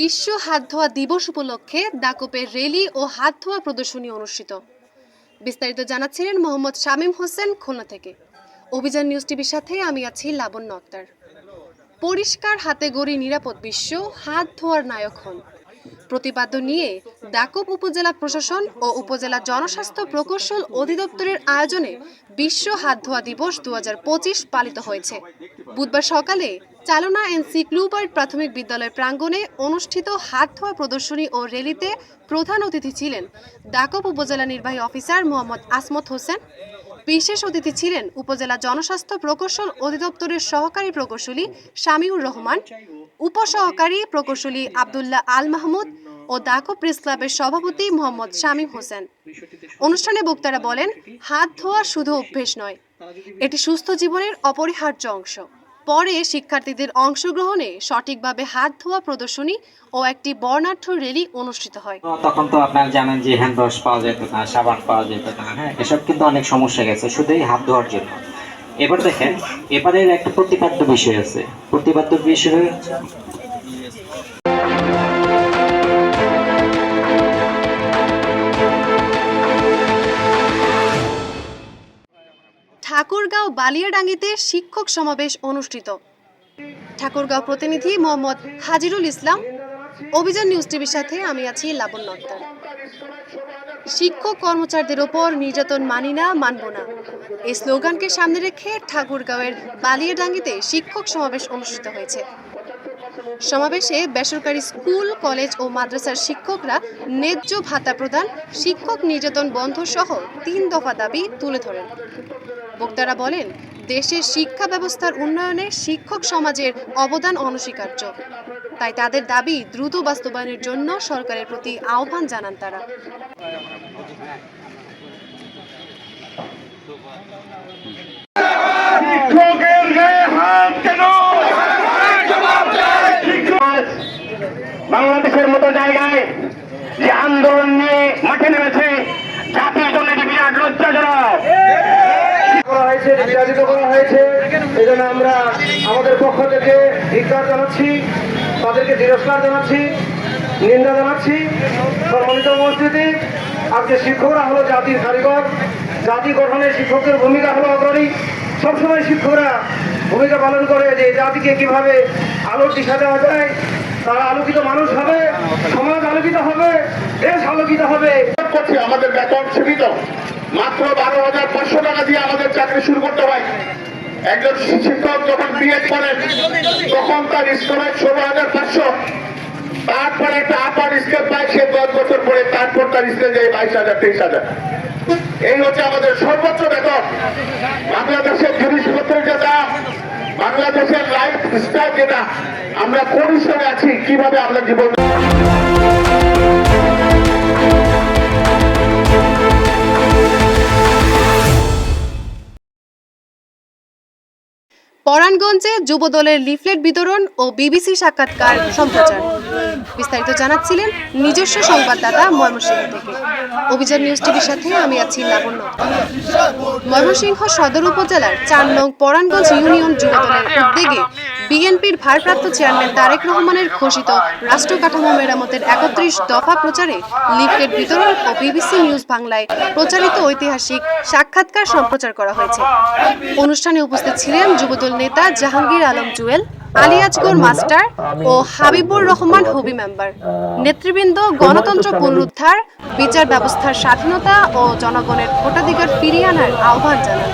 বিশ্ব হাত ধোয়া দিবস উপলক্ষে দাকপের রেলি ও হাত ধোয়া প্রদর্শনী অনুষ্ঠিত। বিস্তারিত জানাচ্ছিলেন মোহাম্মদ শামীম হোসেন খুলনা থেকে। অভিযান নিউজ টিভির সাথে আমি আছি লাবণ্য আক্তার। পরিষ্কার হাতে গড়ি নিরাপদ বিশ্ব, হাত ধোয়ার নায়ক হন। প্রতিপাদ্য নিয়ে দাকব উপজেলা প্রশাসন ও উপজেলা জনস্বাস্থ্য প্রকৌশল অধিদপ্তরের আয়োজনে বিশ্ব হাত ধোয়া দিবস দু হাজার পঁচিশ পালিত হয়েছে। বুধবার সকালে চালনা এনসি ক্লুবার্ড প্রাথমিক বিদ্যালয় প্রাঙ্গণে অনুষ্ঠিত হাত ধোয়া প্রদর্শনী ও র্যালিতে প্রধান অতিথি ছিলেন ডাকব উপজেলা নির্বাহী অফিসার মোহাম্মদ আসমত হোসেন। বিশেষ অতিথি ছিলেন উপজেলা জনস্বাস্থ্য প্রকৌশল অধিদপ্তরের সহকারী প্রকৌশলী শামিউর রহমান, উপসহকারী প্রকৌশলী আবদুল্লাহ আল মাহমুদ ও দাকো প্রেস ক্লাবের সভাপতি মোহাম্মদ শামীম হোসেন। অনুষ্ঠানে বক্তারা বলেন হাত ধোয়া শুধু অভ্যেস নয়, এটি সুস্থ জীবনের অপরিহার্য অংশ। পরে শিক্ষার্থীদের অংশগ্রহণে সঠিকভাবে হাত ধোয়া প্রদর্শনী ও একটি বর্ণাঢ্য রেলি অনুষ্ঠিত হয়। তখন তো আপনারা জানেন যে হ্যান্ড ওয়াশ পাওয়া যেত না, সাবান পাওয়া যেত না হ্যাঁ এসব কিন্তু অনেক সমস্যা গেছে শুধু এই হাত ধোয়ার জন্য। এবার দেখেন, এবারের একটা প্রতিপাদ্য বিষয় আছে। প্রতিপাদ্য বিষয় ঠাকুরগাঁও বালিয়াডাঙ্গিতে শিক্ষক সমাবেশ অনুষ্ঠিত। ঠাকুরগাঁও প্রতিনিধি মোহাম্মদ হাজিরুল ইসলাম, অভিযান নিউজ টিভির সাথে আমি আছি লাবণ্য আক্তার। শিক্ষক কর্মচারীদের ওপর নির্যাতন মানি না, মানব না। এই স্লোগানকে সামনে রেখে ঠাকুরগাঁওয়ের বালিয়াডাঙ্গিতে শিক্ষক সমাবেশ অনুষ্ঠিত হয়েছে। সমাবেশে বেসরকারি স্কুল, কলেজ ও মাদ্রাসার শিক্ষকরা ন্যায্য ভাতা প্রদান, শিক্ষক নির্যাতন বন্ধ সহ তিন দফা দাবি তুলে ধরেন। বক্তারা বলেন, দেশের শিক্ষা ব্যবস্থার উন্নয়নে শিক্ষক সমাজের অবদান অনস্বীকার্য। তাই তাদের দাবি দ্রুত বাস্তবায়নের জন্য সরকারের প্রতি আহ্বান জানান তারা। শিক্ষকের হাত কেন শিক্ষক বাংলাদেশের মতো জায়গায় যে আন্দোলন নিয়ে মাঠে নেমেছে, জাতির জন্য এটি বিরাট লজ্জাজনক। করা করা হয়েছে। এই জন্য আমরা আমাদের পক্ষ থেকে ধিক্কার জানাচ্ছি, তাদেরকে তিরস্কার জানাচ্ছি, নিন্দা জানাচ্ছি। সম্মানিত উপস্থিতি, আজকে শিক্ষকরা হলো জাতির কারিগর। জাতি গঠনে শিক্ষকদের ভূমিকা হলো অগ্রণী। সবসময় শিক্ষকরা ভূমিকা পালন করে যে জাতিকে কীভাবে আলোর দিশা দেওয়া যায় তারা আলোকিত মানুষ হবে, সমাজ আলোকিত হবে, দেশ আলোকিত হবে। করছি, আমাদের বেতন সীমিত। মাত্র বারো হাজার পাঁচশো টাকা দিয়ে আমাদের চাকরি শুরু করতে হয়। একজন শিক্ষক যখন বিএড করেন, তখন তার হয় ষোলো হাজার পাঁচশো। তারপর একটা আপার স্কেল পায় সে দশ বছর পরে, তারপর তার স্কেল যায় বাইশ হাজার, তেইশ হাজার। এই হচ্ছে আমাদের সর্বোচ্চ বেতন বাংলাদেশের জিনিসপত্রের যে দাম স্টাইল যেটা আমরা কোন হিসাবে আছি, কীভাবে আমরা জীবন পরাণগঞ্জে যুবদলের লিফলেট বিতরণ ও বিবিসি সাক্ষাৎকার সম্প্রচার। বিস্তারিত জানাচ্ছিলেন নিজস্ব সংবাদদাতা ময়মনসিংহ থেকে। অভিযান নিউজ টিভির সাথে আমি আছি লাবণ্য। ময়মনসিংহ সদর উপজেলার চার নং পরাণগঞ্জ ইউনিয়ন যুবদলের উদ্যোগে বিএনপির ভারপ্রাপ্ত চেয়ারম্যান তারেক রহমানের ঘোষিত রাষ্ট্র কাঠামো মেরামতের একত্রিশ দফা প্রচারে লিফলেট বিতরণ ও বিবিসি নিউজ বাংলায় প্রচারিত ঐতিহাসিক সাক্ষাৎকার সম্প্রচার করা হয়েছে। অনুষ্ঠানে উপস্থিত ছিলেন যুবদল নেতা জাহাঙ্গীর আলম জুয়েল আলিয়াজগর মাস্টার ও হাবিবুর রহমান হবি মেম্বার। নেতৃবৃন্দ গণতন্ত্র পুনরুদ্ধার, বিচার ব্যবস্থার স্বাধীনতা ও জনগণের ভোটাধিকার ফিরিয়ে আনার আহ্বান জানান।